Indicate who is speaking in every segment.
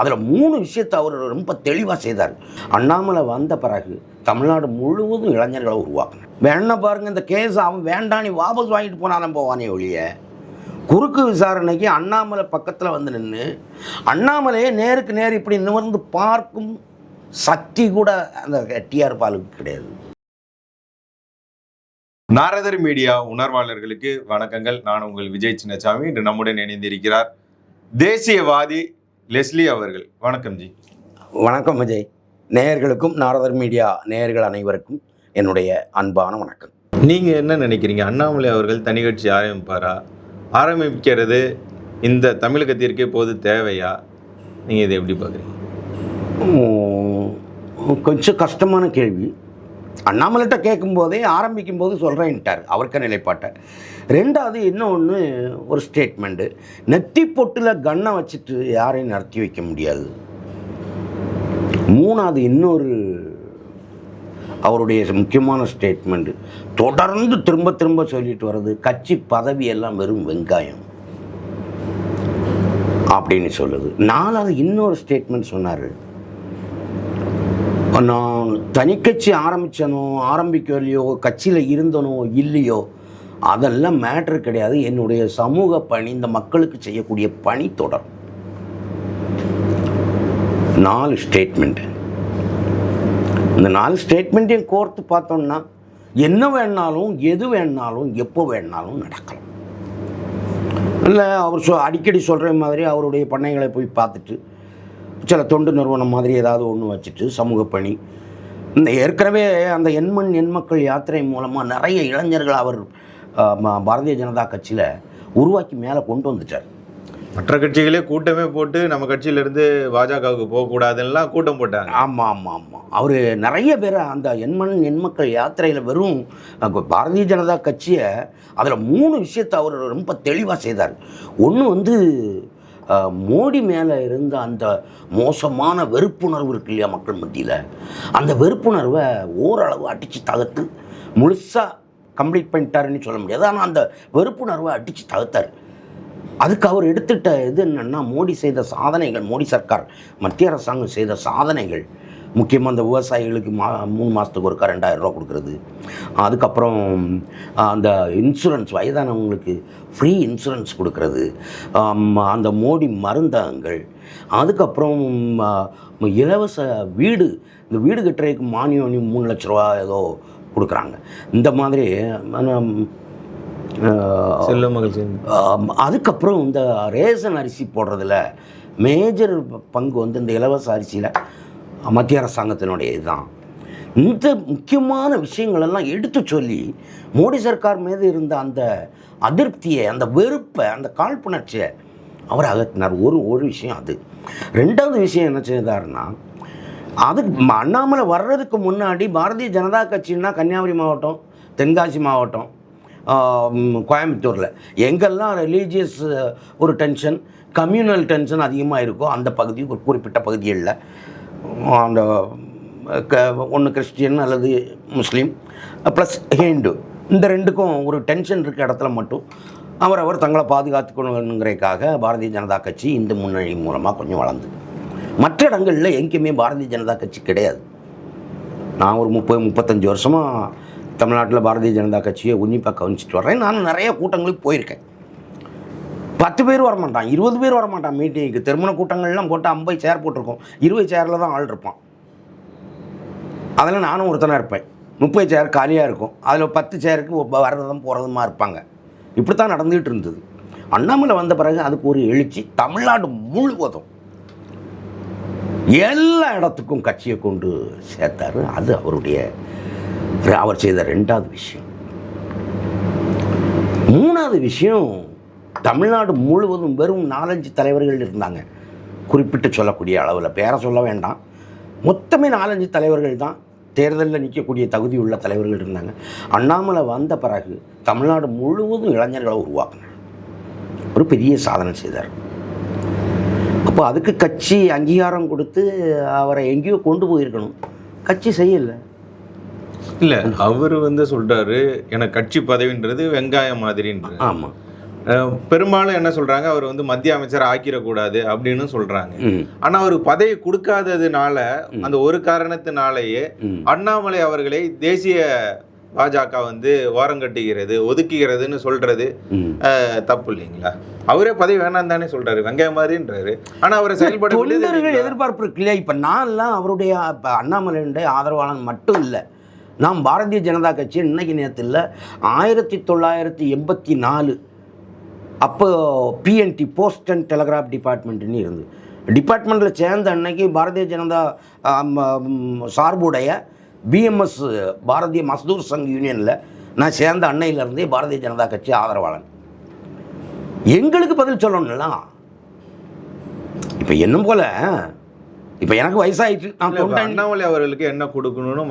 Speaker 1: அதில் மூணு விஷயத்தை அவர் ரொம்ப தெளிவாக செய்தார். அண்ணாமலை வந்த பிறகு தமிழ்நாடு முழுவதும் இளைஞர்களை உருவாக்கணும் வேணா பாருங்க இந்த கேஸ் அவன் வேண்டாம் நீ வாபஸ் வாங்கிட்டு போனாலும் போவானே ஒழிய குறுக்கு விசாரணைக்கு அண்ணாமலை பக்கத்தில் வந்து நின்று அண்ணாமலையே நேருக்கு நேர் இப்படி நிமிர்ந்து பார்க்கும் சக்தி கூட அந்த டிஆர் பாலுக்கு கிடையாது.
Speaker 2: நாரதர் மீடியா உணர்வாளர்களுக்கு வணக்கங்கள். நான் உங்கள் விஜய் சின்னசாமி. இன்று நம்முடன் இணைந்திருக்கிறார் தேசியவாதி லெஸ்லி அவர்கள். வணக்கம் ஜி.
Speaker 1: வணக்கம் விஜய் நேயர்களுக்கும் நாரதர் மீடியா நேயர்கள் அனைவருக்கும் என்னுடைய அன்பான வணக்கம்.
Speaker 2: நீங்க என்ன நினைக்கிறீங்க? அண்ணாமலை அவர்கள் தனி கட்சி ஆரம்பிப்பாரா? ஆரம்பிக்கிறது இந்த தமிழகத்திற்கே போது தேவையா? நீங்க இதை எப்படி பாக்குறீங்க
Speaker 1: உம், கொஞ்சம் கஷ்டமான கேள்வி. அண்ணாமலைகிட்ட கேட்கும்போதே ஆரம்பிக்கும் போது சொல்கிறேன்ட்டார் அவருக்க நிலைப்பாட்டை. ரெண்டாவது இன்னொன்று ஒரு ஸ்டேட்மெண்ட்டு நெத்தி பொட்டில் கன்னை வச்சுட்டு யாரையும் நடத்தி வைக்க முடியாது. மூணாவது இன்னொரு அவருடைய முக்கியமான ஸ்டேட்மெண்ட்டு தொடர்ந்து திரும்ப திரும்ப சொல்லிட்டு வர்றது கட்சி பதவி எல்லாம் வெறும் வெங்காயம். அப்படின்னு சொல்லுது. நாலாவது இன்னொரு ஸ்டேட்மெண்ட் சொன்னார். நான் தனிக்கட்சி ஆரம்பித்தனோ ஆரம்பிக்கலையோ கட்சியில் இருந்தனோ இல்லையோ அதெல்லாம் மேட்ரு கிடையாது. என்னுடைய சமூக பணி இந்த மக்களுக்கு செய்யக்கூடிய பணி தொடரும். நாலு ஸ்டேட்மெண்ட்டு இந்த நாலு ஸ்டேட்மெண்ட்டையும் கோர்த்து பார்த்தோம்னா என்ன வேணாலும் எது வேணாலும் எப்போ வேணாலும் நடக்கலாம். இல்லை அவர் சொ அடிக்கடி சொல்கிற மாதிரி அவருடைய பண்ணைகளை போய் பார்த்துட்டு சில தொண்டு நிறுவனம் மாதிரி ஏதாவது ஒன்று வச்சுட்டு சமூக பணி. இந்த ஏற்கனவே அந்த எண்மண் எண்மக்கள் யாத்திரை மூலமாக நிறைய இளைஞர்கள் அவர் பாரதிய ஜனதா கட்சியில் உருவாக்கி மேலே கொண்டு வந்துட்டார்.
Speaker 2: மற்ற கட்சிகளே கூட்டமே போட்டு நம்ம கட்சியில இருந்து பாஜகவுக்கு போகக்கூடாதுன்னா கூட்டம் போட்டாங்க.
Speaker 1: ஆமாம் ஆமாம் ஆமாம் அவர் நிறைய பேர் அந்த எண்மண் எண்மக்கள் யாத்திரையில் வெறும் பாரதிய ஜனதா கட்சியை அதில் மூணு விஷயத்தை அவர் ரொம்ப தெளிவாக செய்தார். ஒன்று வந்து மோடி மேலே இருந்த அந்த மோசமான வெறுப்புணர்வு இருக்கு இல்லையா மக்கள் மத்தியில்? அந்த வெறுப்புணர்வை ஓரளவு அடித்து தகர்த்து முழுசாக கம்ப்ளீட் பண்ணிட்டாருன்னு சொல்ல முடியாது. ஆனால் அந்த வெறுப்புணர்வை அடித்து தகர்த்தார். அதுக்கு அவர் எடுத்துட்ட இது என்னென்னா மோடி செய்த சாதனைகள் மோடி சர்க்கார் மத்திய அரசாங்கம் செய்த சாதனைகள் முக்கியமாக அந்த விவசாயிகளுக்கு மா மூணு மாதத்துக்கு ஒருக்கா ரெண்டாயிரம் ரூபா கொடுக்குறது. அதுக்கப்புறம் அந்த இன்சூரன்ஸ் வயதானவங்களுக்கு ஃப்ரீ இன்சூரன்ஸ் கொடுக்கறது. அந்த மோடி மருந்தகங்கள். அதுக்கப்புறம் இலவச வீடு. இந்த வீடு கட்டுறதுக்கு மானியம் மூணு லட்ச ரூபா ஏதோ கொடுக்குறாங்க. இந்த மாதிரி
Speaker 2: செல்ல
Speaker 1: ஆம், அதுக்கப்புறம் இந்த ரேஷன் அரிசி போடுறதுல மேஜர் பங்கு வந்து இந்த இலவச அரிசியில் மத்திய அரசாங்கத்தினுடைய இதுதான். இந்த முக்கியமான விஷயங்களெல்லாம் எடுத்து சொல்லி மோடி சர்க்கார் மீது இருந்த அந்த அதிருப்தியை அந்த வெறுப்பை அந்த காழ்ப்புணர்ச்சியை அவர் அகற்றினார். ஒரு ஒரு விஷயம் அது. ரெண்டாவது விஷயம் என்ன செய்தாருன்னா அதுக்கு அண்ணாமலை வர்றதுக்கு முன்னாடி பாரதிய ஜனதா கட்சின்னா கன்னியாகுமரி மாவட்டம் தென்காசி மாவட்டம் கோயம்புத்தூரில். எங்கெல்லாம் ரிலீஜியஸ் ஒரு டென்ஷன் கம்யூனல் டென்ஷன் அதிகமாக இருக்கோ அந்த பகுதி ஒரு குறிப்பிட்ட பகுதிகளில் அந்த க ஒன்று கிறிஸ்டியன் அல்லது முஸ்லீம் ப்ளஸ் ஹிந்து. இந்த ரெண்டுக்கும் ஒரு டென்ஷன் இருக்க இடத்துல மட்டும் அவர் அவர் தங்களை பாதுகாத்துக்கணுங்கிறதுக்காக பாரதிய ஜனதா கட்சி இந்து முன்னணி மூலமாக கொஞ்சம் வளர்ந்து. மற்ற இடங்களில் எங்கேயுமே பாரதிய ஜனதா கட்சி கிடையாது. நான் ஒரு முப்பது முப்பத்தஞ்சு வருஷமாக தமிழ்நாட்டில் பாரதிய ஜனதா கட்சியை உன்னிப்பாக கவனிச்சிட்டு வர்றேன். நான் நிறைய கூட்டங்களுக்கு போயிருக்கேன். பத்து பேர் வரமாட்டான் இருபது பேர் வரமாட்டான் மீட்டிங்க்கு திருமண கூட்டங்கள்லாம் போட்டு ஐம்பது சேர் போட்டிருக்கோம். இருபது சேரில் தான் ஆள் இருப்பான். அதில் நானும் ஒருத்தனாக இருப்பேன். முப்பது சேர் காலியாக இருக்கும். அதில் பத்து சேருக்கு வர்றதும் போகிறதுமா இருப்பாங்க. இப்படி தான் நடந்துகிட்டு இருந்தது. அண்ணாமலை வந்த பிறகு அதுக்கு ஒரு எழுச்சி தமிழ்நாடு முழுவதும் எல்லா இடத்துக்கும் கட்சியை கொண்டு சேர்த்தாரு. அது அவருடைய அவர் செய்த ரெண்டாவது விஷயம். மூணாவது விஷயம் தமிழ்நாடு முழுவதும் வெறும் நாலஞ்சு தலைவர்கள் இருந்தாங்க. குறிப்பிட்டு சொல்லக்கூடிய அளவில். பேரை சொல்ல வேண்டாம். மொத்தமே நாலஞ்சு தலைவர்கள் தான் தேர்தலில் நிற்கக்கூடிய தகுதி உள்ள தலைவர்கள் இருந்தாங்க. அண்ணாமலை வந்த பிறகு தமிழ்நாடு முழுவதும் இளைஞர்களை உருவாக்கினார் ஒரு பெரிய சாதனை செய்தார். அப்போ அதுக்கு கட்சி அங்கீகாரம் கொடுத்து அவரை எங்கேயோ கொண்டு போயிருக்கணும். கட்சி செய்யலை.
Speaker 2: இல்ல அவர் வந்து சொல்றாரு எனக்கு கட்சி பதவின்றது வெங்காயம் மாதிரின்ற
Speaker 1: ஆமாம்
Speaker 2: பெரும்பாலும் என்ன சொல்றாங்க? அவர் வந்து மத்திய அமைச்சர் ஆக்கிடக்கூடாது அப்படின்னு சொல்றாங்க. ஆனா அவருக்கு பதவி கொடுக்காததுனால அந்த ஒரு காரணத்தினாலேயே அண்ணாமலை அவர்களை தேசிய பாஜக வந்து ஓரங்கட்டுகிறது ஒதுக்குகிறதுன்னு சொல்றது தப்பு இல்லைங்களா? அவரே பதவி வேணாம் தானே சொல்றாரு வெங்காய மாதிரின்றாரு ஆனா அவரை செயல்பட
Speaker 1: தொண்டர்கள்? எதிர்பார்ப்பு இருக்கு இல்லையா? இப்போ நான்லாம் அவருடைய இப்போ அண்ணாமலையுடைய ஆதரவாளன் மட்டும் இல்லை. நாம் பாரதிய ஜனதா கட்சி இன்னைக்கு நேரத்தில் ஆயிரத்தி தொள்ளாயிரத்தி எண்பத்தி நாலு அப்போ P N T post and telegraph டிபார்ட்மெண்ட்னு இருந்து டிபார்ட்மெண்ட்டில் சேர்ந்த அன்னைக்கு பாரதிய ஜனதா சார்புடைய பிஎம்எஸ் பாரதிய மஸ்தூர் சங் யூனியனில் நான் சேர்ந்த அன்னையிலேருந்தே பாரதிய ஜனதா கட்சி ஆதரவாளன். எங்களுக்கு பதில் சொல்லணும்லாம் இப்போ என்னும் போல இப்போ எனக்கு வயசாயிட்டு நான் தொண்டை
Speaker 2: அண்ணாமலை அவர்களுக்கு என்ன கொடுக்கணும்னு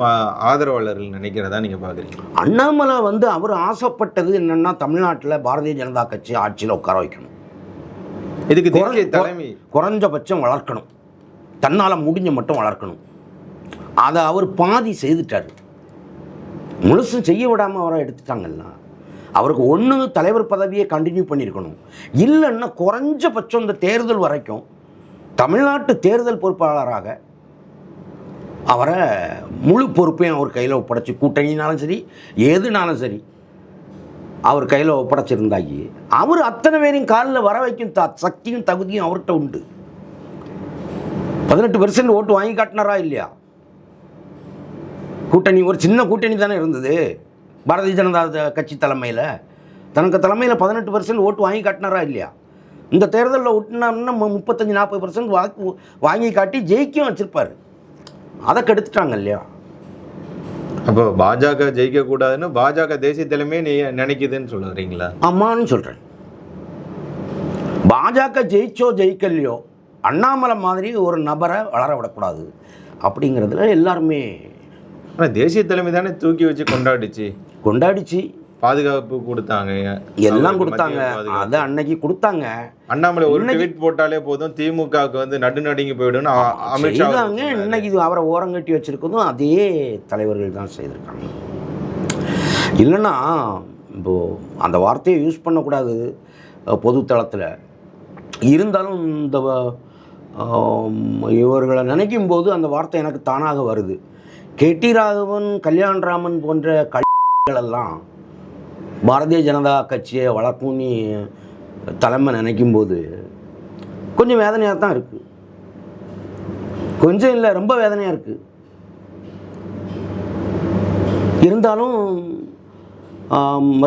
Speaker 2: ஆதரவாளர்கள் நினைக்கிறதா நீங்க பாக்குறீங்க?
Speaker 1: அண்ணாமலை வந்து அவர் ஆசைப்பட்டது என்னன்னா தமிழ்நாட்டில் பாரதிய ஜனதா கட்சி ஆட்சியில் உட்கார வைக்கணும்.
Speaker 2: இதுக்கு தேசிய தலைமை
Speaker 1: குறைஞ்சபட்சம் வளர்க்கணும். தன்னால் முடிஞ்ச மட்டும் வளர்க்கணும். அதை அவர் பாதி செய்துட்டார். முழுசும் செய்ய விடாமல் அவரை எடுத்துட்டாங்கல்ல. அவருக்கு ஒன்று தலைவர் பதவியை கண்டினியூ பண்ணியிருக்கணும். இல்லைன்னா குறைஞ்சபட்சம் இந்த தேர்தல் வரைக்கும் தமிழ்நாட்டு தேர்தல் பொறுப்பாளராக அவரை முழு பொறுப்பையும் அவர் கையில் ஒப்படைச்சி கூட்டணினாலும் சரி எதுனாலும் சரி அவர் கையில் ஒப்படைச்சிருந்தாகி அவர் அத்தனை பேரையும் காலில் வர வைக்கும் த சக்தியும் தகுதியும் அவர்கிட்ட உண்டு. பதினெட்டு பெர்சன்ட் ஓட்டு வாங்கி காட்டினாரா இல்லையா? கூட்டணி ஒரு சின்ன கூட்டணி தானே இருந்தது. பாரதிய ஜனதா த- கட்சி தலைமையில். தனக்கு தலைமையில் பதினெட்டு பர்சன்ட் ஓட்டு வாங்கி காட்டினாரா இல்லையா? இந்த தேர்தலில் விட்டுனாருன்னா மு- முப்பத்தஞ்சு நாற்பது பர்சன்ட் வாக்கு வாங்கி காட்டி ஜெயிக்கும் வச்சிருப்பாரு. அதை கெடுத்துட்டாங்க இல்லையா?
Speaker 2: அப்போ பாஜக ஜெயிக்க கூடாதுன்னு பாஜக தேசிய தலைமையே நீ நினைக்குதுன்னு சொல்லுறீங்களா
Speaker 1: ஆமான்னு சொல்கிறேன் பாஜக ஜெயிச்சோ ஜெயிக்கலையோ அண்ணாமலை மாதிரி ஒரு நபரை வளர விடக்கூடாது. அப்படிங்கிறதுல எல்லாருமே
Speaker 2: தேசிய தலைமை தானே தூக்கி வச்சு கொண்டாடிச்சு.
Speaker 1: கொண்டாடிச்சு.
Speaker 2: பாதுகாப்பு கொடுத்தாங்க.
Speaker 1: எல்லாம் கொடுத்தாங்க. அதை அன்னைக்கு கொடுத்தாங்க.
Speaker 2: அண்ணாமலை ஒரு ட்வீட் போட்டாலே போதும் திமுகவுக்கு வந்து நடுநடுங்கி அமித்ஷா சொன்னாரு.
Speaker 1: இன்னைக்கு இது அவரை ஓரங்கட்டி வச்சிருக்கதும் அதே தலைவர்கள் தான் செய்திருக்காங்க. இல்லைன்னா இப்போ அந்த வார்த்தையை யூஸ் பண்ணக்கூடாது பொது தளத்தில். இருந்தாலும் இந்த இவர்களை நினைக்கும் போது அந்த வார்த்தை எனக்கு தானாக வருது. கேடி ராகவன் கல்யாண்ராமன் போன்ற கட்சிகளெல்லாம் பாரதிய ஜனதா கட்சியை வளர்க்கும்னு தலைமை நினைக்கும் போது கொஞ்சம் வேதனையாக தான் இருக்குது கொஞ்சம் இல்லை ரொம்ப வேதனையாக இருக்குது இருந்தாலும்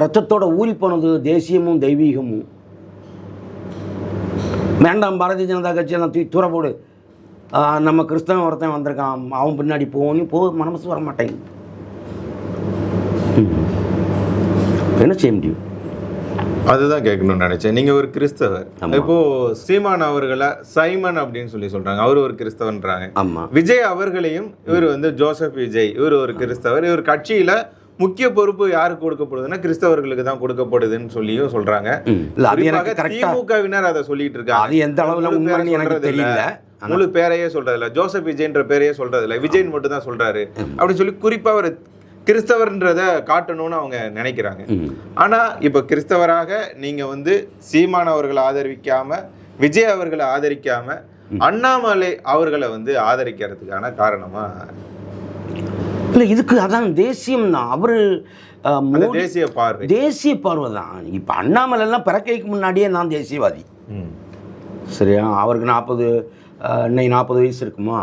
Speaker 1: ரத்தத்தோட ஊறி போனது தேசியமும் தெய்வீகமும். வேண்டாம் பாரதிய ஜனதா கட்சியெல்லாம் தூக்கி தூர போடு. நம்ம கிறிஸ்தவன் ஒருத்தன் வந்திருக்கான் அவன் பின்னாடி போகணும் போக மனசு வர மாட்டேங்குது ம். என்ன செய்ய முடியும்
Speaker 2: அதுதான் கேட்கணும்னு நினைச்சேன். நீங்க ஒரு கிறிஸ்தவர்.
Speaker 1: ஆமா.
Speaker 2: இப்போ சீமான் அவர்களை சைமன் அப்படின்னு சொல்லி சொல்றாங்க. அவர் ஒரு கிறிஸ்தவன்றாங்க.
Speaker 1: ஆமாம்
Speaker 2: விஜய் அவர்களையும் இவர் வந்து ஜோசப் விஜய் இவர் ஒரு கிறிஸ்தவர். இவர் கட்சியில முக்கிய பொறுப்பு யாருக்கு கொடுக்கப்படுதுன்னா கிறிஸ்தவர்களுக்கு தான் கொடுக்கப்படுதுன்னு சொல்லியும் சொல்றாங்க. திமுகவினர் அதை சொல்லிட்டு இருக்காங்க.
Speaker 1: அது எந்த அளவில் எனக்கு. தெரியல.
Speaker 2: முழு பேரையே சொல்றது இல்ல ஜோசப் விஜய்ன்ற பேரையே சொல்றது இல்ல விஜய் மட்டும் தான் சொல்றாரு அப்படின்னு சொல்லி குறிப்பா அவர் கிறிஸ்தவர்ன்றத காட்டணும்னு அவங்க நினைக்கிறாங்க.
Speaker 1: ம்.
Speaker 2: ஆனா இப்ப கிறிஸ்தவராக நீங்க வந்து சீமான் அவர்களை ஆதரிக்காம விஜய் அவர்களை ஆதரிக்காம அண்ணாமலை அவர்களை வந்து ஆதரிக்கிறதுக்கான காரணமா?
Speaker 1: இல்லை இதுக்கு அதான் தேசியம் தான் அவர்
Speaker 2: தேசிய பார்வை.
Speaker 1: தேசிய பார்வை தான். இப்போ அண்ணாமலைலாம் பிறக்கைக்கு முன்னாடியே நான் தேசியவாதி. சரியா? அவருக்கு நாற்பது இன்னைக்கு நாற்பது வயசு இருக்குமா?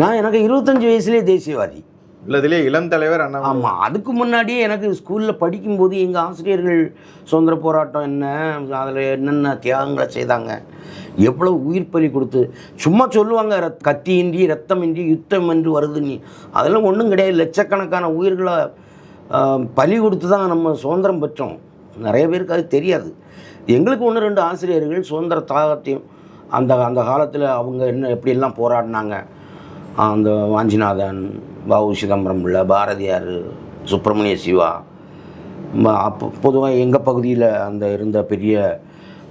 Speaker 1: நான் எனக்கு இருபத்தஞ்சி வயசுலேயே தேசியவாதி.
Speaker 2: உள்ளதுலயே இளம் தலைவர் அண்ணா
Speaker 1: ஆமாம் அதுக்கு முன்னாடியே எனக்கு ஸ்கூலில் படிக்கும்போது எங்கள் ஆசிரியர்கள் சுதந்திர போராட்டம் என்ன அதில் என்னென்ன தியாகங்களை செய்தாங்க எவ்வளோ உயிர் பலி கொடுத்து சும்மா சொல்லுவாங்க ரத் கத்தியின்றி ரத்தமின்றி யுத்தம் என்று வருது நீ. அதெல்லாம் ஒன்றும் கிடையாது. லட்சக்கணக்கான உயிர்களை பலி கொடுத்து தான் நம்ம சுதந்திரம் பெற்றோம். நிறைய பேருக்கு அது தெரியாது. எங்களுக்கு ஒன்று ரெண்டு ஆசிரியர்கள் சுதந்திர தாகத்தையும் அந்த அந்த காலத்தில் அவங்க என்ன எப்படியெல்லாம் போராடினாங்க அந்த வாஞ்சிநாதன் வஉ சிதம்பரம் பிள்ளை பாரதியார் சுப்பிரமணிய சிவா. அப்போ பொதுவாக எங்கள் பகுதியில் அந்த இருந்த பெரிய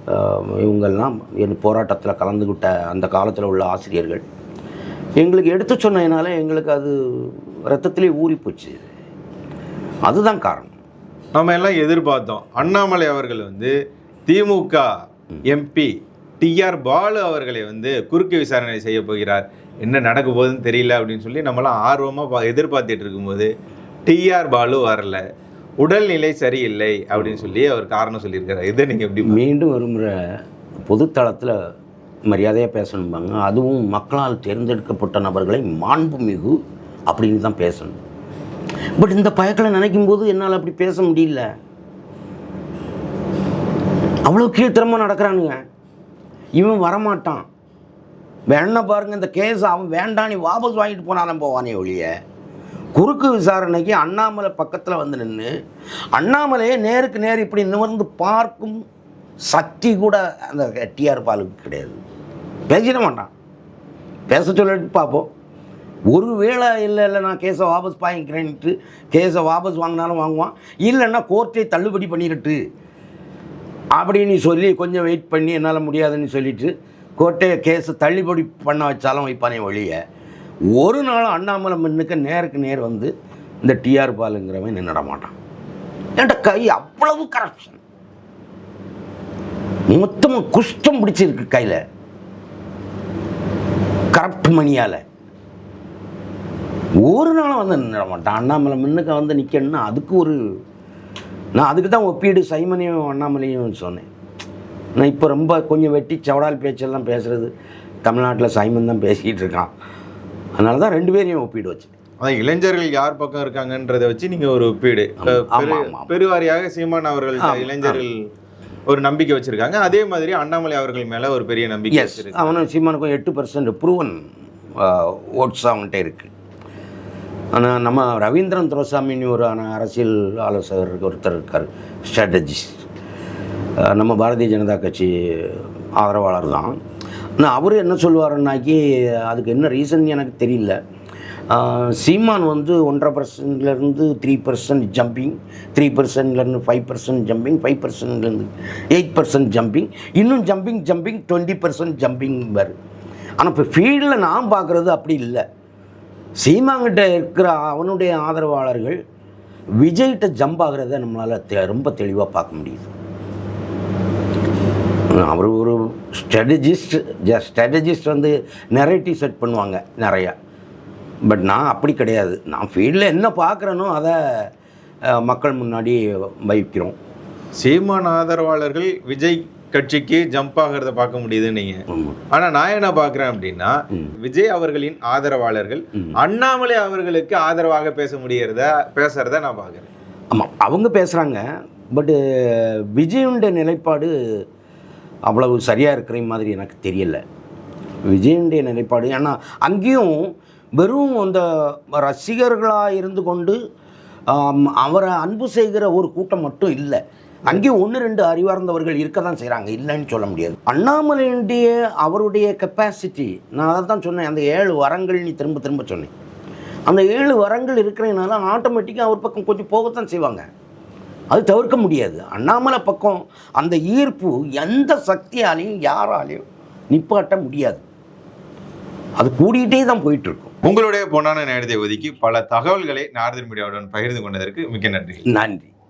Speaker 1: அஹ், இவங்கெல்லாம் என் போராட்டத்தில் கலந்துக்கிட்ட அந்த காலத்தில் உள்ள ஆசிரியர்கள். எங்களுக்கு எடுத்து சொன்னதுனால எங்களுக்கு அது ரத்தத்திலே ஊறி போச்சு. அதுதான் காரணம்.
Speaker 2: நம்ம எல்லாம் எதிர்பார்த்தோம். அண்ணாமலை அவர்கள் வந்து திமுக எம்பி டிஆர் பாலு அவர்களை வந்து குறுக்கு விசாரணை செய்ய போகிறார். என்ன நடக்க போகுதுன்னு தெரியல அப்படின்னு சொல்லி நம்மளாம் ஆர்வமாக எதிர்பார்த்துட்டு இருக்கும்போது டிஆர் பாலு வரல. உடல்நிலை சரியில்லை அப்படின்னு சொல்லி அவர் காரணம் சொல்லியிருக்காரு. இதை நீங்கள் எப்படி
Speaker 1: மீண்டும் விரும்புகிற பொதுத்தளத்தில் மரியாதையாக பேசணும்பாங்க. அதுவும் மக்களால் தேர்ந்தெடுக்கப்பட்ட நபர்களை மாண்புமிகு அப்படின்னு தான் பேசணும். பட் இந்த பயக்களை நினைக்கும் போது என்னால் அப்படி பேச முடியல. அவ்வளோ கீழ்த்தரமாக நடக்கிறானுங்க. இவன் வரமாட்டான். வேணா பாருங்கள் இந்த கேஸ் அவன் வேண்டாம் நீ வாபஸ் வாங்கிட்டு போனாலும் போவானே ஒழிய. குறுக்கு விசாரணைக்கு அண்ணாமலை பக்கத்தில் வந்து நின்று அண்ணாமலையே நேருக்கு நேர் இப்படி நிமிர்ந்து பார்க்கும் சக்தி கூட அந்த டிஆர் பாலுக்கு கிடையாது. பேசிட மாட்டான். பேச சொல்லிட்டு பார்ப்போம். ஒரு வேளை இல்லை இல்லை நான் கேஸை வாபஸ் வாங்கிக்கிறேன்ட்டு கேஸை வாபஸ் வாங்கினாலும் வாங்குவான். இல்லைன்னா கோர்ட்டை தள்ளுபடி பண்ணிடட்டு. அப்படின்னு சொல்லி கொஞ்சம் வெயிட் பண்ணி என்னால் முடியாதுன்னு சொல்லிட்டு கோட்டையை கேஸை தள்ளுபடி பண்ண வச்சாலும் வைப்பானே ஒழிய ஒரு நாளும் அண்ணாமலை மண்ணுக்கு நேருக்கு நேர் வந்து இந்த டிஆர் பாலுங்கிறவன் நின்றுட மாட்டான் என்கிட்ட கை அவ்வளவு கரப்ஷன் மொத்தமாக குஷ்டம் பிடிச்சிருக்கு கையில். கரப்ட் மணியால். ஒரு நாளும் வந்து நின்றுட மாட்டான் அண்ணாமலை முன்னுக்கு வந்து நிற்கணும்னா அதுக்கு ஒரு நான் அதுக்கு தான் ஒப்பீடு சைமனையும் அண்ணாமலையும் சொன்னேன். நான் இப்போ ரொம்ப கொஞ்சம் வெட்டி சவடால் பேச்செல்லாம் பேசுகிறது தமிழ்நாட்டில் சைமன் தான் பேசிக்கிட்டு இருக்கான். அதனால தான் ரெண்டு பேரையும் ஒப்பீடு வச்சேன்
Speaker 2: அதான் இளைஞர்கள் யார் பக்கம் இருக்காங்கன்றதை வச்சு நீங்க ஒரு ஒப்பீடு. பெருவாரியாக சீமான் அவர்கள் இளைஞர்கள் ஒரு நம்பிக்கை வச்சிருக்காங்க. அதே மாதிரி அண்ணாமலை அவர்கள் மேல ஒரு பெரிய நம்பிக்கை
Speaker 1: அவனும் சீமானுக்கும் எட்டு பர்சன்ட் ப்ரூவன் ஓட்ஸ் அவன்கிட்ட இருக்குது ஆனால் நம்ம ரவீந்திரன் துரசாமின்னு ஒரு அரசியல் ஆலோசகர் ஒருத்தர் இருக்கார் ஸ்ட்ராட்டஜிஸ்ட் நம்ம பாரதிய ஜனதா கட்சி ஆதரவாளர் தான். ஆனால் அவர் என்ன சொல்லுவாருன்னாக்கி அதுக்கு என்ன ரீசன் எனக்கு தெரியல. சீமான் வந்து ஒன்றரை பர்சன்ட்லேருந்து த்ரீ பர்சன்ட் ஜம்பிங் த்ரீ பர்சன்ட்லேருந்து ஃபைவ் பர்சன்ட் ஜம்பிங் ஃபைவ் பர்சன்ட்லேருந்து எயிட் பர்சன்ட் ஜம்பிங் இன்னும் jumping jumping twenty percent jumping வரும் ஆனால் இப்போ ஃபீல்டில் நான் பார்க்குறது அப்படி இல்லை. சீமாங்கிட்ட இருக்கிற அவனுடைய ஆதரவாளர்கள் விஜய்கிட்ட ஜம்ப் ஆகிறத நம்மளால் தெ ரொம்ப தெளிவாக பார்க்க முடியுது. அவர் ஒரு ஸ்ட்ராட்டஜிஸ்ட் ஸ்ட்ராட்டஜிஸ்ட் வந்து நெரேட்டிவ் செட் பண்ணுவாங்க நிறையா. பட் நான் அப்படி கிடையாது. நான் ஃபீல்டில் என்ன பார்க்குறேனோ அதை மக்கள் முன்னாடி வைக்கிறோம்.
Speaker 2: சீமான் ஆதரவாளர்கள் விஜய் கட்சிக்கு ஜம்ப் ஆகிறத பார்க்க முடியுது நீங்க. ஆனா நான் என்ன பார்க்கறேன் அப்படின்னா விஜய் அவர்களின் ஆதரவாளர்கள் அண்ணாமலை அவர்களுக்கு ஆதரவாக பேச முடியறத பேசுறத நான் பார்க்கறேன்.
Speaker 1: ஆமாம் அவங்க பேசுகிறாங்க பட்டு விஜயுடைய நிலைப்பாடு அவ்வளவு சரியாக இருக்கிற மாதிரி எனக்கு தெரியல. விஜயனுடைய நிலைப்பாடு ஏன்னா அங்கேயும் வெறும் அந்த ரசிகர்களாக இருந்து கொண்டு அவரை அன்பு செய்கிற ஒரு கூட்டம் மட்டும் இல்லை. அங்கேயும் ஒன்று ரெண்டு அறிவார்ந்தவர்கள் இருக்க தான் செய்கிறாங்க இல்லைன்னு சொல்ல முடியாது. அண்ணாமலையுடைய அவருடைய கெப்பாசிட்டி நான் அதை தான் சொன்னேன். அந்த ஏழு வரங்கள் நீ திரும்ப திரும்ப சொன்னேன். அந்த ஏழு வரங்கள் இருக்கிறதுனால ஆட்டோமேட்டிக்காக அவர் பக்கம் கொஞ்சம் போகத்தான் செய்வாங்க. அது தவிர்க்க முடியாது. அண்ணாமலை பக்கம் அந்த ஈர்ப்பு எந்த சக்தியாலையும் யாராலையும் நிப்பாட்ட முடியாது. அது கூடிக்கிட்டே தான் போயிட்டுருக்கும்.
Speaker 2: உங்களுடைய பொன்னான நேரத்தை ஒதுக்கி பல தகவல்களை நாரதன் மீடியாவுடன் பகிர்ந்து கொண்டதற்கு மிக்க நன்றி.
Speaker 1: நன்றி.